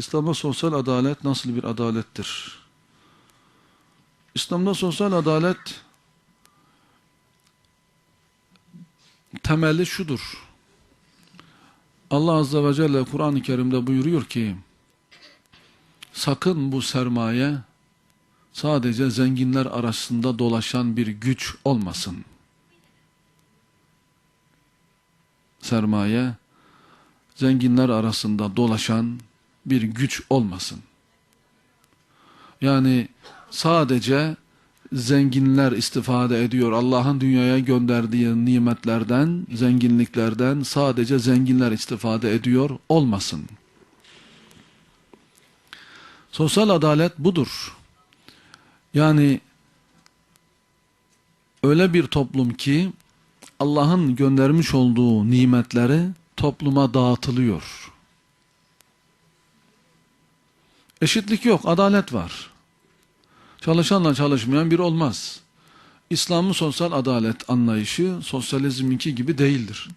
İslam'da sosyal adalet nasıl bir adalettir? İslam'da sosyal adalet temeli şudur. Allah Azze ve Celle Kur'an-ı Kerim'de buyuruyor ki sakın bu sermaye sadece zenginler arasında dolaşan bir güç olmasın. Sermaye zenginler arasında dolaşan bir güç olmasın. Yani sadece zenginler istifade ediyor. Allah'ın dünyaya gönderdiği nimetlerden, zenginliklerden sadece zenginler istifade ediyor olmasın. Sosyal adalet budur. Yani öyle bir toplum ki Allah'ın göndermiş olduğu nimetleri topluma dağıtılıyor. Eşitlik yok, adalet var. Çalışanla çalışmayan bir olmaz. İslam'ın sosyal adalet anlayışı sosyalizminki gibi değildir.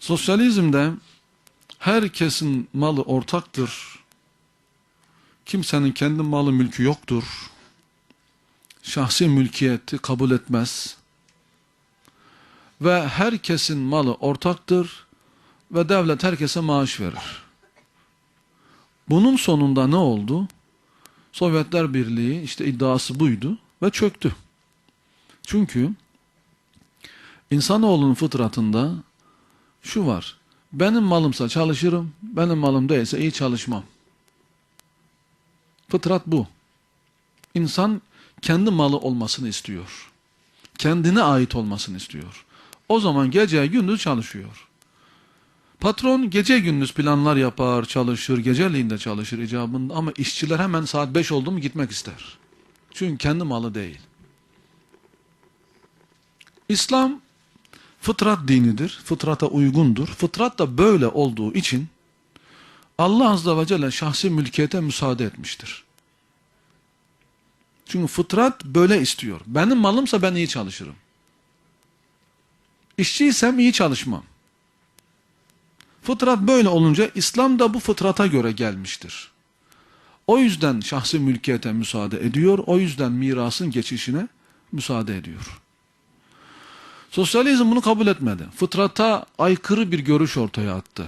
Sosyalizmde herkesin malı ortaktır. Kimsenin kendi malı mülkü yoktur. Şahsi mülkiyeti kabul etmez. Ve herkesin malı ortaktır ve devlet herkese maaş verir. Bunun sonunda ne oldu? Sovyetler Birliği işte iddiası buydu ve çöktü. Çünkü insanoğlunun fıtratında şu var. Benim malımsa çalışırım, benim malım değilse iyi çalışmam. Fıtrat bu. İnsan kendi malı olmasını istiyor. Kendine ait olmasını istiyor. O zaman gece gündüz çalışıyor. Patron gece gündüz planlar yapar, çalışır, geceliğin de çalışır icabında ama işçiler hemen saat 5 oldu mu gitmek ister. Çünkü kendi malı değil. İslam fıtrat dinidir, fıtrata uygundur. Fıtrat da böyle olduğu için Allah Azze ve Celle şahsi mülkiyete müsaade etmiştir. Çünkü fıtrat böyle istiyor. Benim malımsa ben iyi çalışırım. İşçiysem iyi çalışmam. Fıtrat böyle olunca İslam da bu fıtrata göre gelmiştir. O yüzden şahsi mülkiyete müsaade ediyor, o yüzden mirasın geçişine müsaade ediyor. Sosyalizm bunu kabul etmedi. Fıtrata aykırı bir görüş ortaya attı.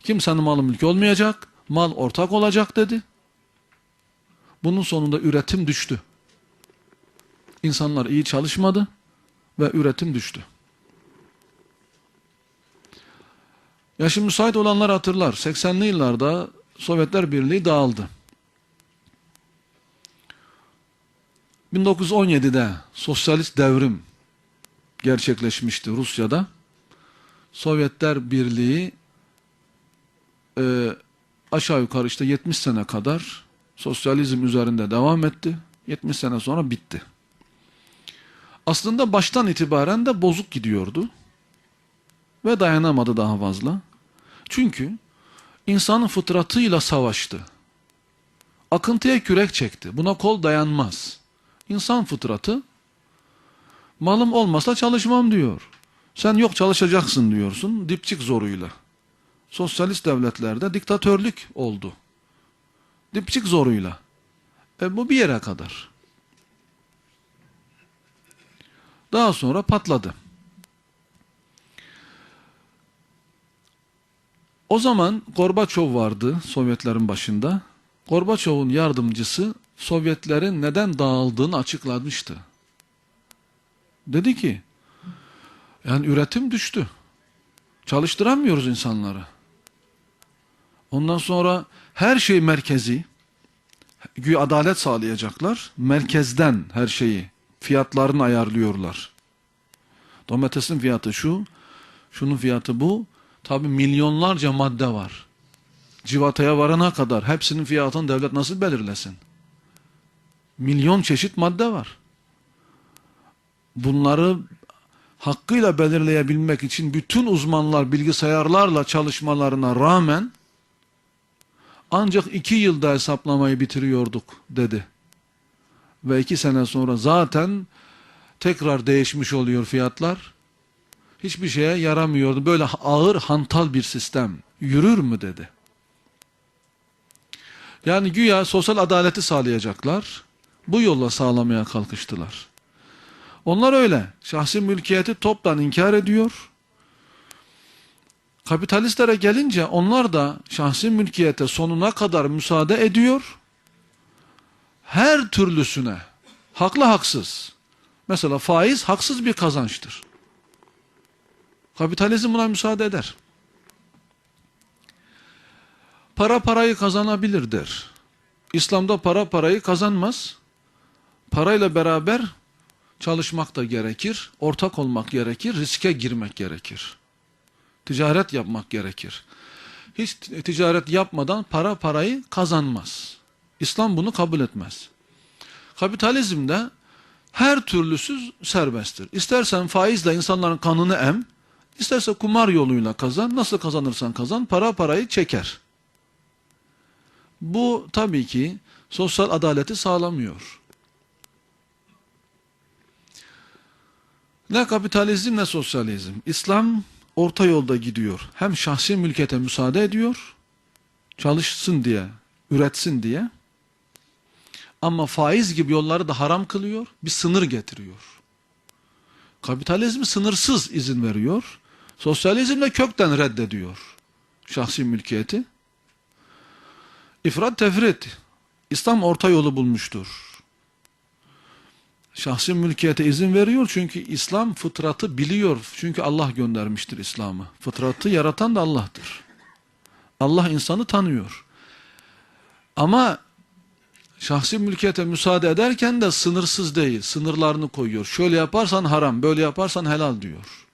Kimsenin malı mülkü olmayacak, mal ortak olacak dedi. Bunun sonunda üretim düştü. İnsanlar iyi çalışmadı ve üretim düştü. Yaşı müsait olanlar hatırlar. 80'li yıllarda Sovyetler Birliği dağıldı. 1917'de sosyalist devrim gerçekleşmişti Rusya'da. Sovyetler Birliği e, aşağı yukarı işte 70 sene kadar sosyalizm üzerinde devam etti. 70 sene sonra bitti. Aslında baştan itibaren de bozuk gidiyordu. Ve dayanamadı daha fazla. Çünkü insanın fıtratıyla savaştı. Akıntıya kürek çekti. Buna kol dayanmaz. İnsan fıtratı malım olmasa çalışmam diyor. Sen yok çalışacaksın diyorsun dipçik zoruyla. Sosyalist devletlerde diktatörlük oldu. Dipçik zoruyla. E bu bir yere kadar. Daha sonra patladı. O zaman Gorbaçov vardı Sovyetlerin başında. Gorbaçov'un yardımcısı Sovyetlerin neden dağıldığını açıklamıştı. Dedi ki, yani üretim düştü. Çalıştıramıyoruz insanları. Ondan sonra her şey merkezi, güya adalet sağlayacaklar. Merkezden her şeyi, fiyatlarını ayarlıyorlar. Domatesin fiyatı şu, şunun fiyatı bu. Tabi milyonlarca madde var. Civataya varana kadar hepsinin fiyatını devlet nasıl belirlesin? Milyon çeşit madde var. Bunları hakkıyla belirleyebilmek için bütün uzmanlar bilgisayarlarla çalışmalarına rağmen ancak iki yılda hesaplamayı bitiriyorduk dedi. Ve iki sene sonra zaten tekrar değişmiş oluyor fiyatlar hiçbir şeye yaramıyordu. Böyle ağır hantal bir sistem yürür mü dedi. Yani güya sosyal adaleti sağlayacaklar. Bu yolla sağlamaya kalkıştılar. Onlar öyle. Şahsi mülkiyeti toptan inkar ediyor. Kapitalistlere gelince onlar da şahsi mülkiyete sonuna kadar müsaade ediyor. Her türlüsüne, haklı haksız. Mesela faiz haksız bir kazançtır. Kapitalizm buna müsaade eder. Para parayı kazanabilir der. İslam'da para parayı kazanmaz. Parayla beraber çalışmak da gerekir, ortak olmak gerekir, riske girmek gerekir. Ticaret yapmak gerekir. Hiç ticaret yapmadan para parayı kazanmaz. İslam bunu kabul etmez. Kapitalizmde her türlüsü serbesttir. İstersen faizle insanların kanını em, isterse kumar yoluyla kazan, nasıl kazanırsan kazan, para parayı çeker. Bu tabii ki sosyal adaleti sağlamıyor. Ne kapitalizm ne sosyalizm. İslam orta yolda gidiyor. Hem şahsi mülkiyete müsaade ediyor, çalışsın diye, üretsin diye. Ama faiz gibi yolları da haram kılıyor, bir sınır getiriyor. Kapitalizm sınırsız izin veriyor, sosyalizm de kökten reddediyor şahsi mülkiyeti. İfrat tefrit, İslam orta yolu bulmuştur. Şahsi mülkiyete izin veriyor çünkü İslam fıtratı biliyor. Çünkü Allah göndermiştir İslam'ı. Fıtratı yaratan da Allah'tır. Allah insanı tanıyor. Ama şahsi mülkiyete müsaade ederken de sınırsız değil. Sınırlarını koyuyor. Şöyle yaparsan haram, böyle yaparsan helal diyor.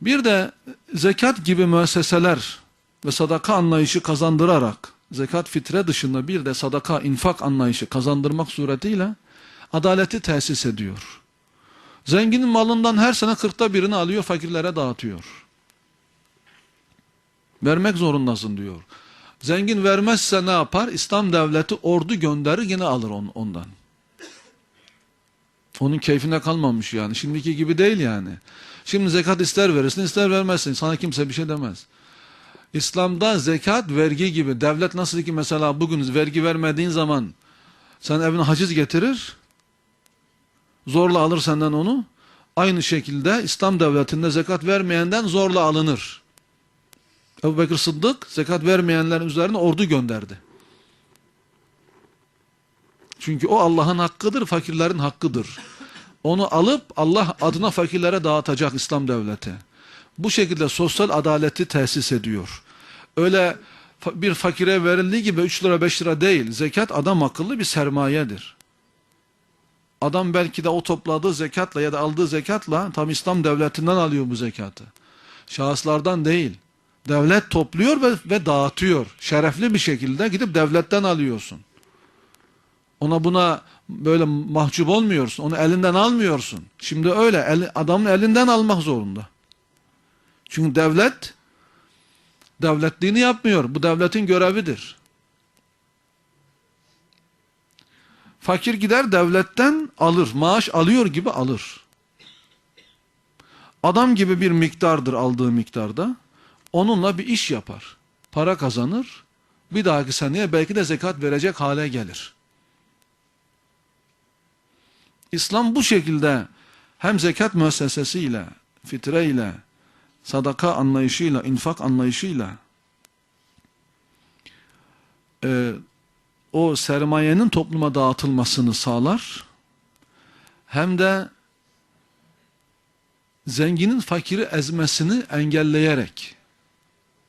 Bir de zekat gibi müesseseler ve sadaka anlayışı kazandırarak zekat fitre dışında bir de sadaka infak anlayışı kazandırmak suretiyle adaleti tesis ediyor. Zenginin malından her sene kırkta birini alıyor fakirlere dağıtıyor. Vermek zorundasın diyor. Zengin vermezse ne yapar? İslam devleti ordu gönderir yine alır on, ondan. Onun keyfine kalmamış yani. Şimdiki gibi değil yani. Şimdi zekat ister verirsin ister vermezsin. Sana kimse bir şey demez. İslam'da zekat vergi gibi. Devlet nasıl ki mesela bugün vergi vermediğin zaman sen evine haciz getirir. Zorla alır senden onu. Aynı şekilde İslam devletinde zekat vermeyenden zorla alınır. Ebu Bekir Sıddık zekat vermeyenlerin üzerine ordu gönderdi. Çünkü o Allah'ın hakkıdır, fakirlerin hakkıdır. Onu alıp Allah adına fakirlere dağıtacak İslam devleti. Bu şekilde sosyal adaleti tesis ediyor. Öyle bir fakire verildiği gibi 3 lira 5 lira değil. Zekat adam akıllı bir sermayedir. Adam belki de o topladığı zekatla ya da aldığı zekatla tam İslam devletinden alıyor bu zekatı. Şahıslardan değil. Devlet topluyor ve, ve dağıtıyor. Şerefli bir şekilde gidip devletten alıyorsun. Ona buna böyle mahcup olmuyorsun. Onu elinden almıyorsun. Şimdi öyle. El, adamın elinden almak zorunda. Çünkü devlet devletliğini yapmıyor. Bu devletin görevidir. Fakir gider devletten alır. Maaş alıyor gibi alır. Adam gibi bir miktardır aldığı miktarda. Onunla bir iş yapar. Para kazanır. Bir dahaki seneye belki de zekat verecek hale gelir. İslam bu şekilde hem zekat müessesesiyle, fitreyle, sadaka anlayışıyla, infak anlayışıyla e, o sermayenin topluma dağıtılmasını sağlar. Hem de zenginin fakiri ezmesini engelleyerek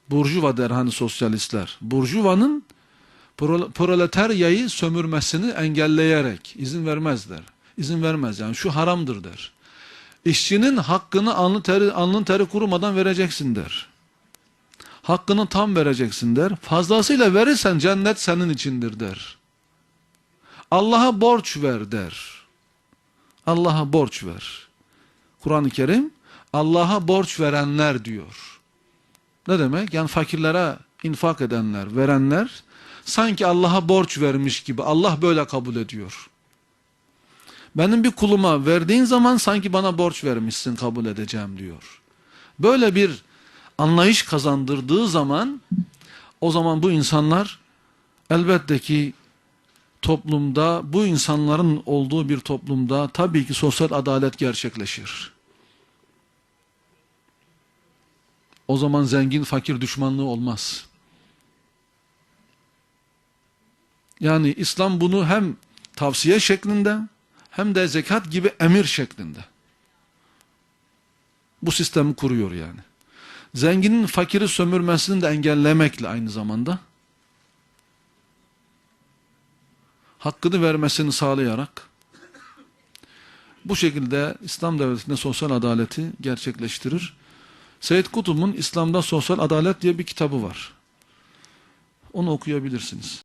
Burjuva der hani sosyalistler. Burjuvanın proletaryayı sömürmesini engelleyerek izin vermezler. İzin vermez yani şu haramdır der. İşçinin hakkını alnı teri, alnın teri kurumadan vereceksin der. Hakkını tam vereceksin der. Fazlasıyla verirsen cennet senin içindir der. Allah'a borç ver der. Allah'a borç ver. Kur'an-ı Kerim Allah'a borç verenler diyor. Ne demek? Yani fakirlere infak edenler, verenler sanki Allah'a borç vermiş gibi Allah böyle kabul ediyor. Benim bir kuluma verdiğin zaman sanki bana borç vermişsin kabul edeceğim diyor. Böyle bir anlayış kazandırdığı zaman o zaman bu insanlar elbette ki toplumda bu insanların olduğu bir toplumda tabii ki sosyal adalet gerçekleşir. O zaman zengin fakir düşmanlığı olmaz. Yani İslam bunu hem tavsiye şeklinde hem de zekat gibi emir şeklinde. Bu sistemi kuruyor yani. Zenginin fakiri sömürmesini de engellemekle aynı zamanda hakkını vermesini sağlayarak bu şekilde İslam devletinde sosyal adaleti gerçekleştirir. Seyyid Kutub'un İslam'da Sosyal Adalet diye bir kitabı var. Onu okuyabilirsiniz.